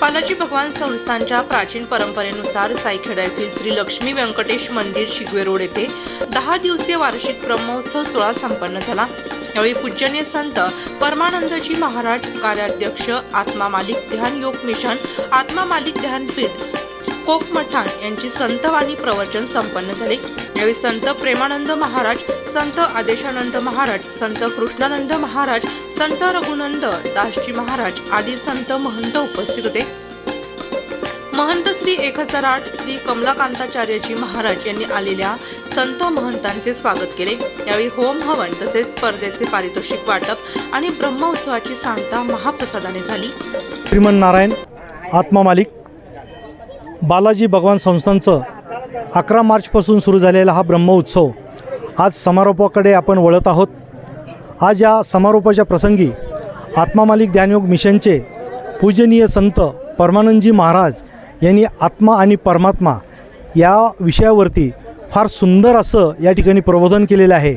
बालाजी भगवान संस्थानच्या प्राचीन परंपरेनुसार सायखेडा येथील श्री लक्ष्मी व्यंकटेश मंदिर शिगवे रोड येथे दहा दिवसीय वार्षिक ब्रह्मोत्सव सोहळा संपन्न झाला. यावेळी पूजनीय संत परमानंदजी महाराज कार्याध्यक्ष आत्मा मालिक ध्यान योग मिशन आत्मा मालिक ध्यानपीठ कोकमठाण यांची संतवाणी प्रवचन संपन्न झाले. यावेळी संत प्रेमानंद महाराज संत आदेशानंद महाराज संत कृष्णानंद महाराज संत रघुनंद दासजी महाराज आदी संत महंत उपस्थित होते. महंत श्री एक हजार आठ श्री कमलाकांताचार्यजी महाराज यांनी आलेल्या संत महंतांचे स्वागत केले. यावेळी होम हवन तसेच स्पर्धेचे पारितोषिक वाटप आणि ब्रह्मोत्सवाची सांगता महाप्रसादाने झाली. श्रीमन नारायण आत्मा मालिक बालाजी भगवान संस्थांचं अकरा मार्चपासून सुरू झालेला हा ब्रह्मोत्सव आज समारोपाकडे आपण वळत आहोत. आज या समारोपाच्या प्रसंगी आत्मा मालिक ध्यानयोग मिशनचे पूजनीय संत परमानंदजी महाराज यांनी आत्मा आणि परमात्मा या विषयावरती फार सुंदर असं या ठिकाणी प्रबोधन केलेलं आहे.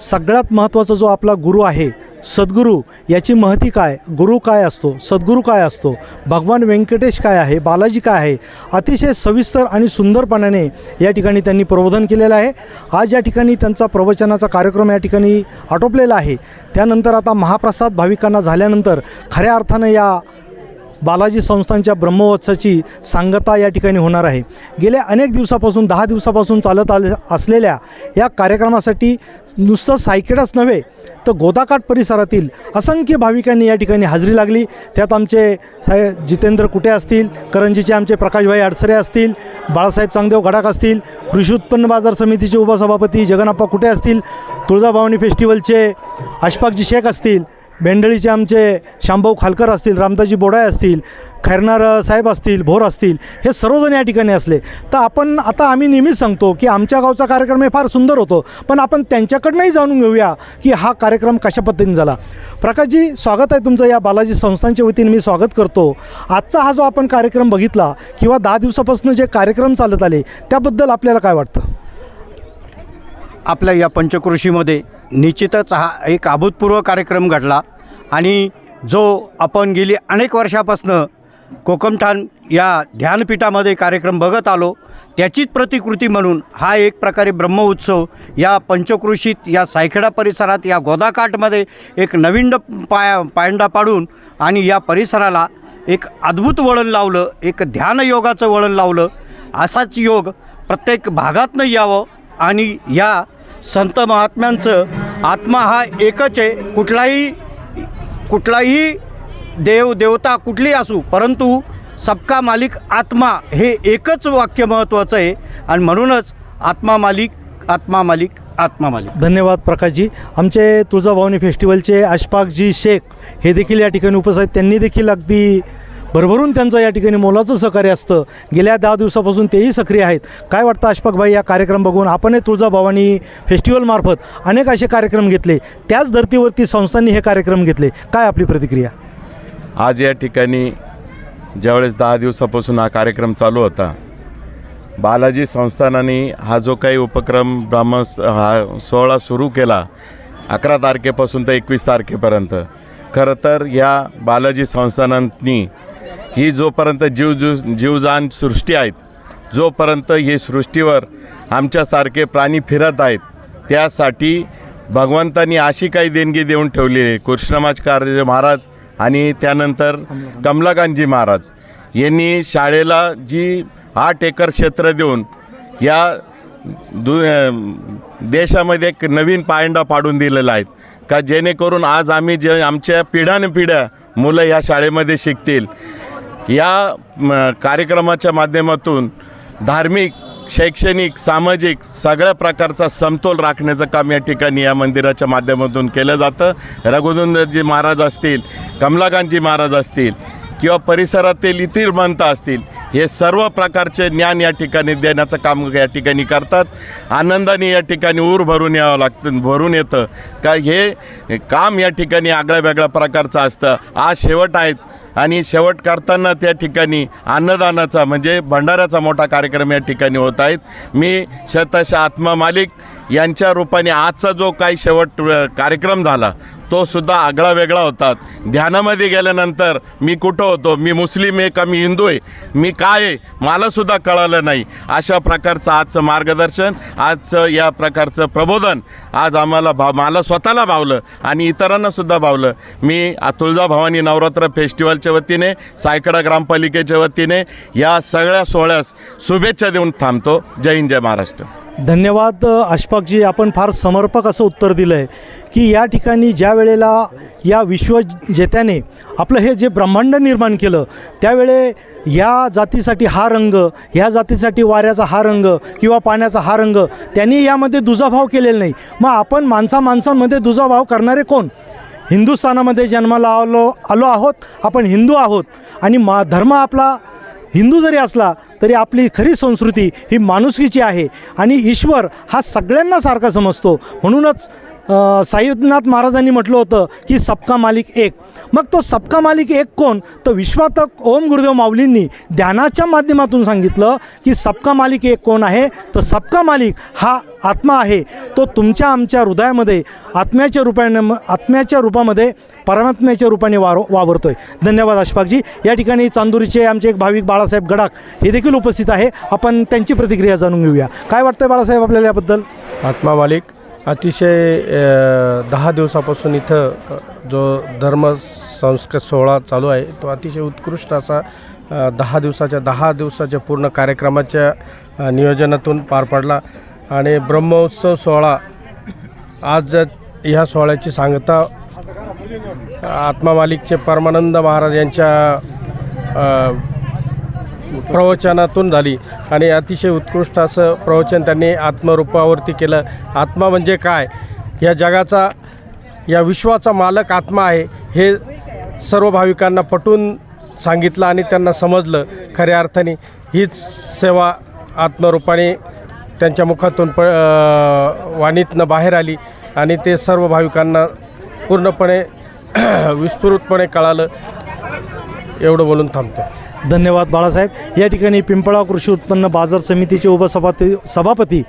सगळ्यात महत्त्वाचा जो आपला गुरु आहे सद्गुरू याची महती काय? गुरु काय असतो? सद्गुरू काय असतो? भगवान व्यंकटेश काय आहे? बालाजी काय आहे? अतिशय सविस्तर आणि सुंदरपणाने या ठिकाणी त्यांनी प्रबोधन केलेलं आहे. आज या ठिकाणी त्यांचा प्रवचनाचा कार्यक्रम या ठिकाणी आटोपलेला आहे. त्यानंतर आता महाप्रसाद भाविकांना झाल्यानंतर खऱ्या अर्थानं या बालाजी संस्थांच्या ब्रह्मोत्सवाची सांगता या ठिकाणी होणार आहे. गेल्या अनेक दिवसापासून दहा दिवसापासून चालत आले असलेल्या या कार्यक्रमासाठी नुसतं सायकेडच नव्हे तर गोदाकाठ परिसरातील असंख्य भाविकांनी या ठिकाणी हजेरी लागली. त्यात आमचे साहे जितेंद्र कुटे असतील करंजीचे आमचे प्रकाशभाई अडसरे असतील बाळासाहेब चांगदेव गडाख असतील कृषी उत्पन्न बाजार समितीचे उपसभापती जगनाप्पा कुटे असतील तुळजाभवानी फेस्टिवलचे अशफाकजी शेख असतील भेंडळीचे आमचे शांभाऊ खालकर असतील रामदाजी बोडाय असतील खैरनार साहेब असतील भोर असतील हे सर्वजण या ठिकाणी असले. तर आपण आता आम्ही नेहमीच सांगतो की आमच्या गावचा कार्यक्रम हे फार सुंदर होतो पण आपण त्यांच्याकडनंही जाणून घेऊया की हा कार्यक्रम कशा पद्धतीने झाला. प्रकाशजी स्वागत आहे तुमचं या बालाजी संस्थांच्या वतीने. मी स्वागत करतो. आजचा हा जो आपण कार्यक्रम बघितला किंवा दहा दिवसापासून जे कार्यक्रम चालत आले त्याबद्दल आपल्याला काय वाटतं? आपल्या या पंचकृषीमध्ये निश्चितच हा एक अभूतपूर्व कार्यक्रम घडला. आणि जो आपण गेली अनेक वर्षापासनं कोकमठाण या ध्यानपीठामध्ये कार्यक्रम बघत आलो त्याचीच प्रतिकृती म्हणून हा एक प्रकारे ब्रह्मोत्सव या पंचकृषीत या सायखेडा परिसरात या गोदाकाठमध्ये एक नवीन पाया पायंडा पाडून आणि या परिसराला एक अद्भुत वळण लावलं एक ध्यानयोगाचं वळण लावलं. असाच योग प्रत्येक भागातनं यावं आणि या संत महात्म्यांचं आत्मा हा एकच आहे. कुठलाही कुठलाही देव देवता कुठली असू परंतु सबका मालिक आत्मा हे एकच वाक्य महत्त्वाचं आहे. आणि म्हणूनच आत्मा मालिक आत्मा मालिक आत्मा मालिक. धन्यवाद प्रकाशजी. आमचे तुळजाभवानी फेस्टिवलचे अशफाकजी शेख हे देखील या ठिकाणी उपस्थित त्यांनी देखील अगदी भरभरून त्यांचं या ठिकाणी मोलाचं सहकार्य असतं. गेल्या दहा दिवसापासून तेही सक्रिय आहेत. काय वाटतं अशफाकभाई या कार्यक्रम बघून? आपणही तुळजाभवानी फेस्टिवलमार्फत अनेक असे कार्यक्रम घेतले. त्याच धर्तीवरती संस्थांनी हे कार्यक्रम घेतले. काय आपली प्रतिक्रिया? आज या ठिकाणी ज्यावेळेस दहा दिवसापासून हा कार्यक्रम चालू होता बालाजी संस्थानाने हा जो काही उपक्रम ब्राह्मण हा सोहळा सुरू केला अकरा तारखेपासून ते एकवीस तारखेपर्यंत खरं तर या बालाजी संस्थानांनी ही जोपर्यंत जीव जीव जीवजान सृष्टी आहेत जोपर्यंत ही सृष्टीवर आमच्यासारखे प्राणी फिरत आहेत त्यासाठी भगवंतांनी अशी काही देणगी देऊन ठेवली आहे. कृष्णमाचकार्य महाराज आणि त्यानंतर कमलाकांतजी महाराज यांनी शाळेला जी आठ एकर क्षेत्र देऊन या दु देशामध्ये एक नवीन पायंडा पाडून दिलेला आहेत का जेणेकरून आज आम्ही जे आमच्या पिढ्यानपिढ्या मुलं या शाळेमध्ये शिकतील. या कार्यक्रमाच्या माध्यमातून धार्मिक शैक्षणिक सामाजिक सगळ्या प्रकारचा समतोल राखण्याचं काम या ठिकाणी या मंदिराच्या माध्यमातून केलं जातं. रघुनंदनजी महाराज असतील कमलाकांतजी महाराज असतील किंवा परिसरातील इतर मंत असतील हे सर्व प्रकारचे ज्ञान या ठिकाणी देण्याचं काम या ठिकाणी करतात. आनंदाने या ठिकाणी ऊर भरून यावं लागतं भरून येतं. का हे काम या ठिकाणी आगळ्या वेगळ्या प्रकारचं असतं. आज शेवट आहेत आणि शेवट करताना त्या ठिकाणी अन्नदानाचा म्हणजे भंडाऱ्याचा मोठा कार्यक्रम या ठिकाणी होत आहेत. मी शतश आत्मा मालिक यांच्या रूपाने आजचा जो काही शेवट कार्यक्रम झाला तो सुद्धा आगळा वेगळा होता ध्यानामध्ये गेल्यानंतर मी कुठं होतो? मी मुस्लिम आहे का? मी हिंदू आहे? मी काय आहे? मलासुद्धा कळालं नाही. अशा प्रकारचं आजचं मार्गदर्शन आजचं या प्रकारचं प्रबोधन आज आम्हाला भाव मला स्वतःला भावलं आणि इतरांनासुद्धा भावलं. मी आ- तुळजाभवानी नवरात्र फेस्टिवलच्या वतीने सायकडा ग्रामपालिकेच्या वतीने या सगळ्या सोहळ्यास शुभेच्छा देऊन थांबतो. जय हिंद जय महाराष्ट्र. धन्यवाद अ, अशफाकजी. आपण फार समर्पक असं उत्तर दिलं आहे की या ठिकाणी ज्या वेळेला या विश्वजेत्याने आपलं हे जे ब्रह्मांड निर्माण केलं त्यावेळे या जातीसाठी हा रंग ह्या जातीसाठी वाऱ्याचा हा रंग किंवा पाण्याचा हा रंग त्यांनी यामध्ये दुजाभाव केलेला नाही. मग आपण माणसा माणसांमध्ये दुजाभाव करणारे कोण? हिंदुस्थानामध्ये जन्माला आलो आलो आहोत आपण हिंदू आहोत आणि मा धर्म आपला हिंदू जरी असला तरी आपली खरी संस्कृती ही माणुसकीची आहे आणि ईश्वर हा सगळ्यांना सारखा समजतो. म्हणूनच साईनाथ महाराजांनी म्हटलं होतं की सबका मालिक एक. मग तो सबका मालिक एक कोण? तर विश्वातक ओम गुरुदेव माऊलींनी ध्यानाच्या माध्यमातून सांगितलं की सबका मालिक एक कोण आहे? तर सबका मालिक हा आत्मा आहे. तो तुमच्या आमच्या हृदयामध्ये आत्म्याच्या रूपाने आत्म्याच्या रूपामध्ये परमात्म्याच्या रूपाने वार वावरतो आहे धन्यवाद अशफाकजी. या ठिकाणी चांदुरीचे आमचे एक भाविक बाळासाहेब गडाख हे देखील उपस्थित आहे. आपण त्यांची प्रतिक्रिया जाणून घेऊया. काय वाटतं बाळासाहेब आपल्याला याबद्दल? आत्मा मालिक. अतिशय दहा दिवसापासून इथं जो धर्म संस्कार सोहळा चालू आहे तो अतिशय उत्कृष्ट असा दहा दिवसाच्या दहा दिवसाच्या पूर्ण कार्यक्रमाच्या नियोजनातून पार पडला. आणि ब्रह्मोत्सव सोहळा आज ह्या सोहळ्याची सांगता आत्मा मालिकचे परमानंद महाराज यांच्या प्रवचनातून झाली. आणि अतिशय उत्कृष्ट असं प्रवचन त्यांनी आत्मरूपावरती केलं. आत्मा म्हणजे काय? या जगाचा या विश्वाचा मालक आत्मा आहे हे सर्व भाविकांना पटवून सांगितलं आणि त्यांना समजलं खऱ्या अर्थाने. हीच सेवा आत्मरूपाने त्यांच्या मुखातून प वाणीतनं बाहेर आली आणि ते सर्व भाविकांना पूर्णपणे विस्फुरितपणे कळालं. एवढं बोलून थांबतो. धन्यवाद बाळासाहेब. या ठिकाणी पिंपळा कृषी उत्पन्न बाजार समितीचे उपसभापती सभापती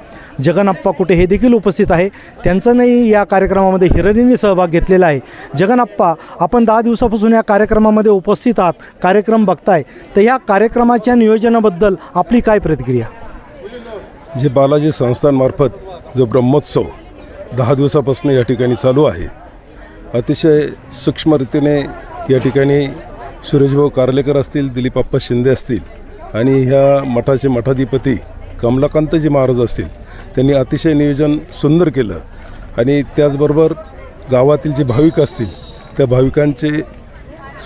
जगनाप्पा कुटे हे देखील उपस्थित आहे. त्यांचाही या कार्यक्रमामध्ये हिरणीने सहभाग घेतलेला आहे. जगनाप्पा आपण दहा दिवसापासून या कार्यक्रमामध्ये उपस्थित आहात कार्यक्रम बघताय. तर या कार्यक्रमाच्या नियोजनाबद्दल आपली काय प्रतिक्रिया? जे बालाजी संस्थांमार्फत जो ब्रह्मोत्सव दहा दिवसापासून या ठिकाणी चालू आहे अतिशय सूक्ष्मरीतीने या ठिकाणी सुरेशभाऊ कार्लेकर असतील दिलीपाप्पा शिंदे असतील आणि ह्या मठाचे मठाधिपती कमलाकांतजी महाराज असतील त्यांनी अतिशय नियोजन सुंदर केलं. आणि त्याचबरोबर गावातील जे भाविक असतील त्या भाविकांचे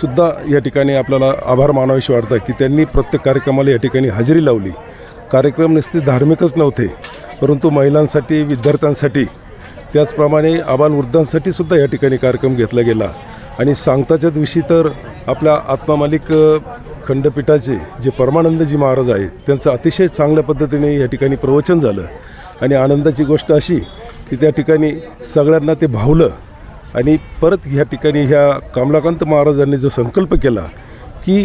सुद्धा या ठिकाणी आपल्याला आभार मानाविषयी वाटतं की त्यांनी प्रत्येक कार्यक्रमाला या ठिकाणी हजेरी लावली. कार्यक्रम नुसते धार्मिकच नव्हते परंतु महिलांसाठी विद्यार्थ्यांसाठी त्याचप्रमाणे आबालवृद्धांसाठी सुद्धा या ठिकाणी कार्यक्रम घेतला गेला. आणि सांगताच्या दिवशी तर आपल्या आत्मामालिक खंडपीठाचे जे परमानंदजी महाराज आहेत त्यांचं अतिशय चांगल्या पद्धतीने या ठिकाणी प्रवचन झालं. आणि आनंदाची गोष्ट अशी की त्या ठिकाणी सगळ्यांना ते भावलं. आणि परत ह्या ठिकाणी ह्या कमलाकांत महाराजांनी जो संकल्प केला की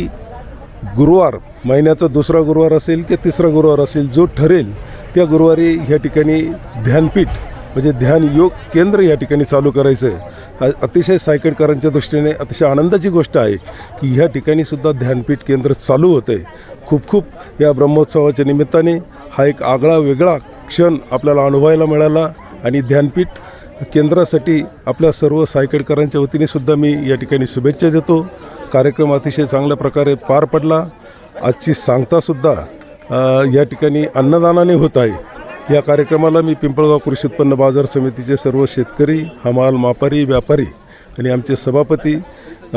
गुरुवार महिन्याचा दुसरा गुरुवार असेल की तिसरा गुरुवार असेल जो ठरेल त्या गुरुवारी ह्या ठिकाणी ध्यानपीठ म्हणजे ध्यान योग केंद्र या ठिकाणी चालू करायचं आहे अतिशय सायकडकरांच्या दृष्टीने अतिशय आनंदाची गोष्ट आहे की ह्या ठिकाणीसुद्धा ध्यानपीठ केंद्र चालू होतं आहे खूप खूप या ब्रह्मोत्सवाच्या निमित्ताने हा एक आगळा वेगळा क्षण आपल्याला अनुभवायला मिळाला आणि ध्यानपीठ केंद्रासाठी आपल्या सर्व सायकडकरांच्या वतीने सुद्धा मी या ठिकाणी शुभेच्छा देतो. कार्यक्रम अतिशय चांगल्या प्रकारे पार पडला. आजची सांगतासुद्धा या ठिकाणी अन्नदानाने होत आहे. या कार्यक्रमाला मी पिंपळगाव कृषी उत्पन्न बाजार समितीचे सर्व शेतकरी हमाल मापारी व्यापारी आणि आमचे सभापती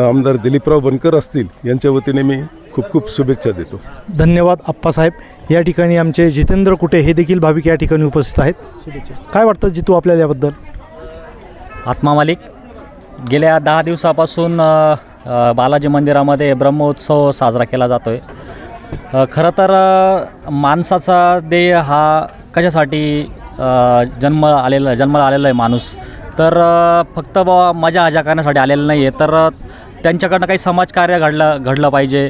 आमदार दिलीपराव बनकर असतील यांच्या वतीने मी खूप खूप शुभेच्छा देतो. धन्यवाद आप्पासाहेब या ठिकाणी आमचे जितेंद्र कुटे हे देखील भाविक या ठिकाणी उपस्थित आहेत. काय वाटतं जितू आपल्याला याबद्दल? आत्मा मालिक. गेल्या दहा दिवसापासून बालाजी मंदिरामध्ये ब्रह्मोत्सव साजरा केला जातो आहे खरं तर माणसाचा देह हा कशासाठी जन्म आलेला जन्माला आलेला आहे माणूस. तर फक्त बाबा मजा आजा करण्यासाठी आलेलं नाही आहे तर त्यांच्याकडनं काही समाजकार्य घडलं घडलं पाहिजे.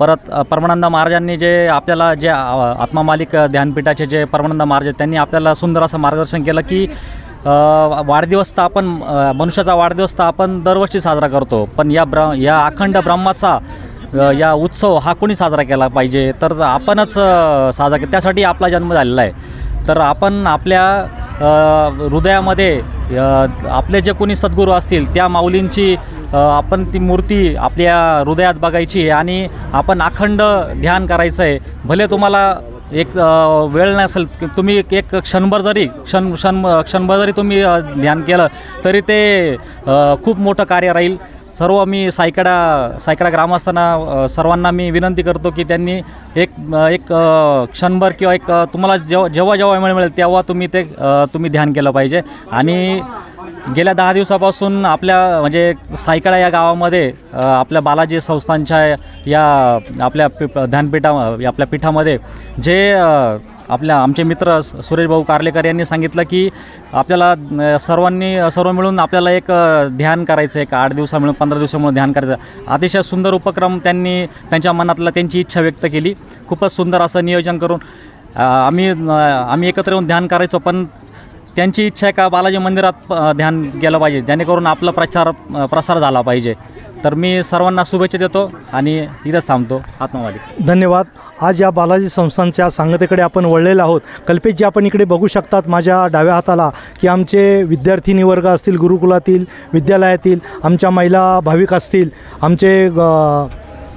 परत परमानंद महाराजांनी जे आपल्याला जे आत्मा मालिक ध्यानपीठाचे जे परमानंद महाराज आहेत त्यांनी आपल्याला सुंदर असं मार्गदर्शन केलं की वाढदिवस तर आपण मनुष्याचा वाढदिवस तर आपण दरवर्षी साजरा करतो. पण या ब्र या अखंड ब्रह्माचा या उत्सव हा कोणी साजरा केला पाहिजे? तर आपणच साजरा के त्यासाठी आपला जन्म झालेला आहे. तर आपण आपल्या हृदयामध्ये आपले जे कोणी सद्गुरू असतील त्या माऊलींची आपण ती मूर्ती आपल्या हृदयात बघायची आणि आपण अखंड ध्यान करायचं आहे. भले तुम्हाला एक वेळ नसेल तुम्ही एक- क्षणभर जरी क्षण क्षण क्षणभर जरी तुम्ही ध्यान केलं तरी ते खूप मोठं कार्य राहील. सर्व मी सायकडा सायकडा ग्रामस्थांना सर्वांना मी विनंती करतो की त्यांनी एक एक क्षणभर किंवा एक तुम्हाला जेव्हा जेव्हा जेव्हा वेळ मिळेल तेव्हा तुम्ही ते तुम्ही ध्यान केलं पाहिजे. आणि गेल्या दहा दिवसापासून आपल्या म्हणजे सायकडा या गावामध्ये आपल्या बालाजी संस्थांच्या या आपल्या पि ध्यानपीठा आपल्या पीठामध्ये जे आपल्या आमचे मित्र सुरेश भाऊ कार्लेकर यांनी सांगितलं की आपल्याला सर्वांनी सर्व मिळून आपल्याला एक ध्यान करायचं एक आठ दिवसा मिळून पंधरा दिवसामुळे ध्यान करायचं. अतिशय सुंदर उपक्रम त्यांनी त्यांच्या मनातला त्यांची इच्छा व्यक्त केली. खूपच सुंदर असं नियोजन करून आम्ही आम्ही एकत्र येऊन ध्यान करायचो पण त्यांची इच्छा आहे का बालाजी मंदिरात ध्यान गेलं पाहिजे जेणेकरून आपला प्रचार प्रसार झाला पाहिजे. तर मी सर्वांना शुभेच्छा देतो आणि इथंच थांबतो. आत्मवादी. धन्यवाद. आज या बालाजी संस्थांच्या सांगतेकडे आपण वळलेलो आहोत. कल्पेशजी आपण इकडे बघू शकतात माझ्या डाव्या हाताला की आमचे विद्यार्थिनी वर्ग असतील गुरुकुलातील विद्यालयातील आमच्या महिला भाविक असतील आमचे ग-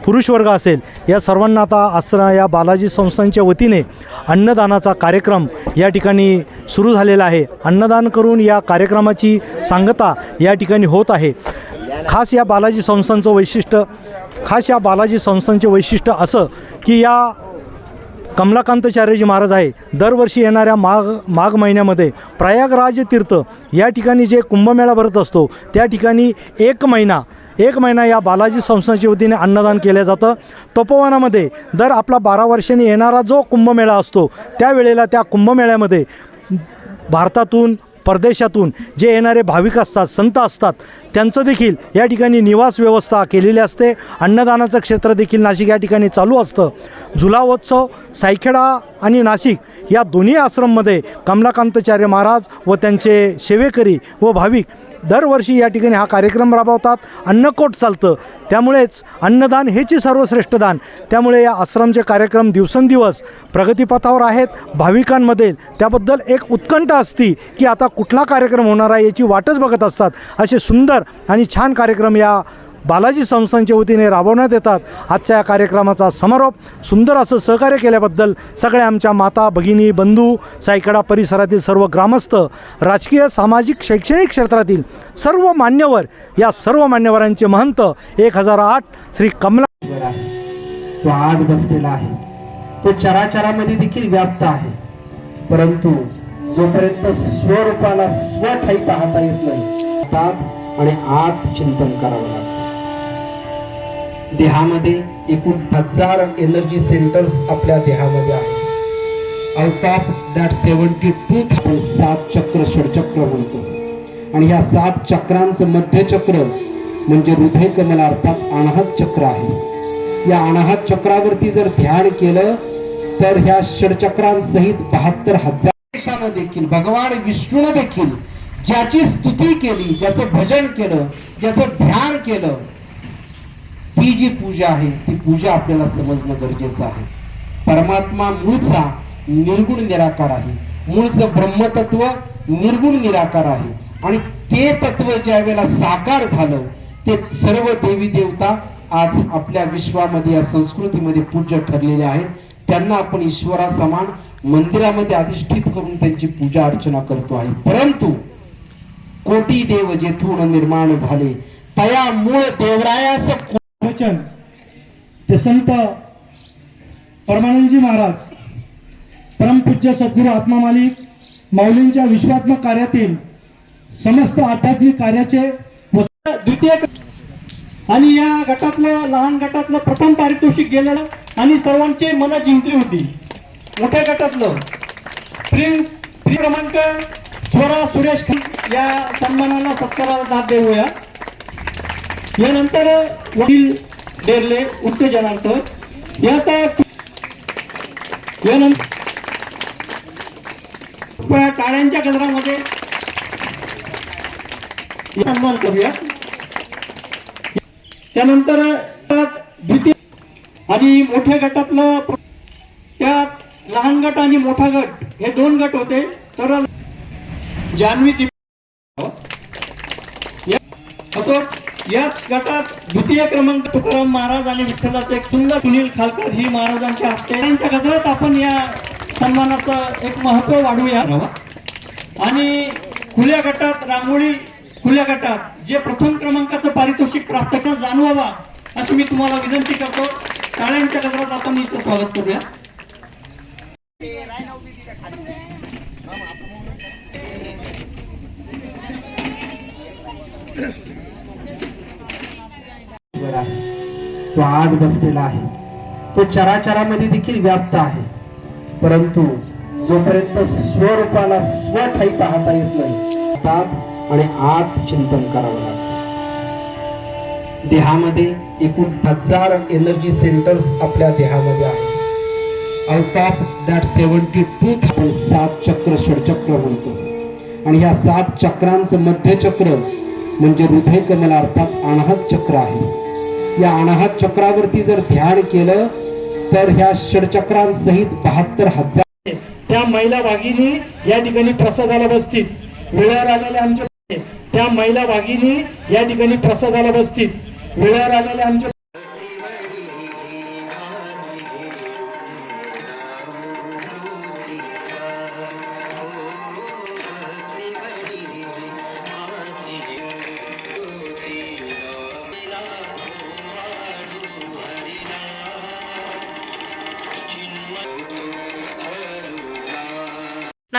पुरुष वर्ग असेल. या सर्वांना आता आसरा या बालाजी संस्थांच्या वतीने अन्नदानाचा कार्यक्रम या ठिकाणी सुरू झालेला आहे. अन्नदान करून या कार्यक्रमाची सांगता या ठिकाणी होत आहे. खास या बालाजी संस्थांचं वैशिष्ट्य खास या बालाजी संस्थांचे वैशिष्ट्य असं की या कमलाकांतचार्यजी महाराज आहे. दरवर्षी येणाऱ्या माघ माघ महिन्यामध्ये प्रयागराज तीर्थ या ठिकाणी जे कुंभमेळा भरत असतो त्या ठिकाणी एक महिना एक महिना या बालाजी संस्थांच्या वतीने अन्नदान केलं जातं. तपोवनामध्ये दर आपला बारा वर्षांनी येणारा जो कुंभमेळा असतो त्यावेळेला त्या कुंभमेळ्यामध्ये भारतातून परदेशातून जे येणारे भाविक असतात संत असतात त्यांचं देखील या ठिकाणी निवास व्यवस्था केलेली असते. अन्नदानाचं क्षेत्र देखील नाशिक या ठिकाणी चालू असतं. झुलावोत्सव सायखेडा आणि नाशिक या दोन्ही आश्रममध्ये कमलाकांतचार्य महाराज व त्यांचे सेवेकरी व भाविक दरवर्षी या ठिकाणी हा कार्यक्रम राबवतात. अन्नकोट चालतं. त्यामुळेच अन्नदान हेची सर्वश्रेष्ठ दान. त्यामुळे या आश्रमचे कार्यक्रम दिवसेंदिवस प्रगतीपथावर आहेत. भाविकांमध्ये त्याबद्दल एक उत्कंठा असती की आता कुठला कार्यक्रम होणार आहे याची वाटच बघत असतात. असे सुंदर आणि छान कार्यक्रम या बालाजी संस्थांच्या वतीने राबवण्यात येतात. आजच्या या कार्यक्रमाचा समारोप सुंदर असं सहकार्य केल्याबद्दल सगळ्या आमच्या माता भगिनी बंधू सायकडा परिसरातील सर्व ग्रामस्थ राजकीय सामाजिक शैक्षणिक क्षेत्रातील सर्व मान्यवर या सर्व मान्यवरांचे महंत एक हजार आठ श्री कमला तो आत बसलेला आहे. तो चराचरामध्ये देखील व्याप्त आहे. परंतु जोपर्यंत स्वरूपाला स्वठाई पाहता येत नाही आणि आत चिंतन करावं लागतं. देहामध्ये एकूण हजार एनर्जी सेंटर्स आपल्या देहामध्ये आहेत. Out of that seventy two आपण सात चक्र षडचक्र म्हणतो आणि ह्या सात चक्रांचं मध्यचक्र म्हणजे हृदय कमल अर्थात अनाहत चक्र आहे. या अनाहत चक्रावरती जर ध्यान केलं तर ह्या षडचक्रांसहित बहात्तर हजार देशानं देखील भगवान विष्णूनं देखील ज्याची स्तुती केली ज्याचं भजन केलं ज्याचं ध्यान केलं ही जी पूजा आहे ती पूजा आपल्याला समजणं गरजेचं आहे. परमात्मा मूळचा निर्गुण निराकार आहे. मूळचं ब्रह्मतत्व निर्गुण निराकार आहे. आणि ते तत्व ज्या वेळेला साकार झालं ते सर्व देवी देवता आज आपल्या विश्वामध्ये या संस्कृतीमध्ये पूज्य ठरलेले आहेत. त्यांना आपण ईश्वरा समान मंदिरामध्ये अधिष्ठित करून त्यांची पूजा अर्चना करतो आहे. परंतु कोटी देव जेथून निर्माण झाले तया मूळ देवरायास वचन ते संत परमानंदजी महाराज परमपूज्य सद्गुरू आत्मा मालिक माऊलींच्या विश्वात्मक कार्यातील समस्त आध्यात्मिक कार्याचे द्वितीय आणि या गटातलं लहान गटातलं प्रथम पारितोषिक गेलेलं आणि सर्वांचे मन जिंकली होती. मोठ्या गटातलं प्रिन्स क्रमांक स्वरा सुरेश या सन्मानाला सत्काराला दाद देऊया. यानंतर वकील डेरले उत्तेजनार्थ यात यानंतर टाळ्यांच्या गजरामध्ये सन्मान करूया त्यानंतर त्यात द्वितीय आणि मोठ्या गटातलं त्यात लहान गट आणि मोठा गट हे दोन गट होते तर जान्हवी दीप होतो. याच गटात द्वितीय क्रमांक तुकाराम महाराज आणि विठ्ठलाचे एक सुंदर सुनील खालकर ही महाराजांच्या हस्ते. त्यांच्या गजरात आपण या सन्मानाचं एक महत्त्व वाढवूया. आणि खुल्या गटात रांगोळी खुल्या गटात जे प्रथम क्रमांकाचं पारितोषिक प्राप्त करणं जाणवावा अशी मी तुम्हाला विनंती करतो. टाळ्यांच्या गजरात आपण इथं स्वागत करूया. तो आत बसलेला आहे. तो चराचरामध्ये देखील व्याप्त आहे. परंतु जोपर्यंत स्वरूपाला स्वठाई पाहता येत नाही तात आणि आत चिंतन करावं लागतं. देहामध्ये एकूण हजार एनर्जी सेंटर्स आपल्या देहामध्ये आहेत. Out of that seventy two आपण सात चक्र षडचक्र म्हणतो. आणि ह्या सात चक्रांचं मध्यचक्र म्हणजे हृदय कमला अर्थात अनाहत चक्र आहे. या अनाहत चक्रावरती जर ध्यान केलं तर ह्या षडचक्रांसहित बहात्तर हजार त्या महिला वाघिनी या ठिकाणी प्रसादाला बसतील. वेळेवर आलेल्या आमच्या त्या महिला वाघिनी या ठिकाणी प्रसादाला बसतील. वेळेवर आलेल्या आमच्या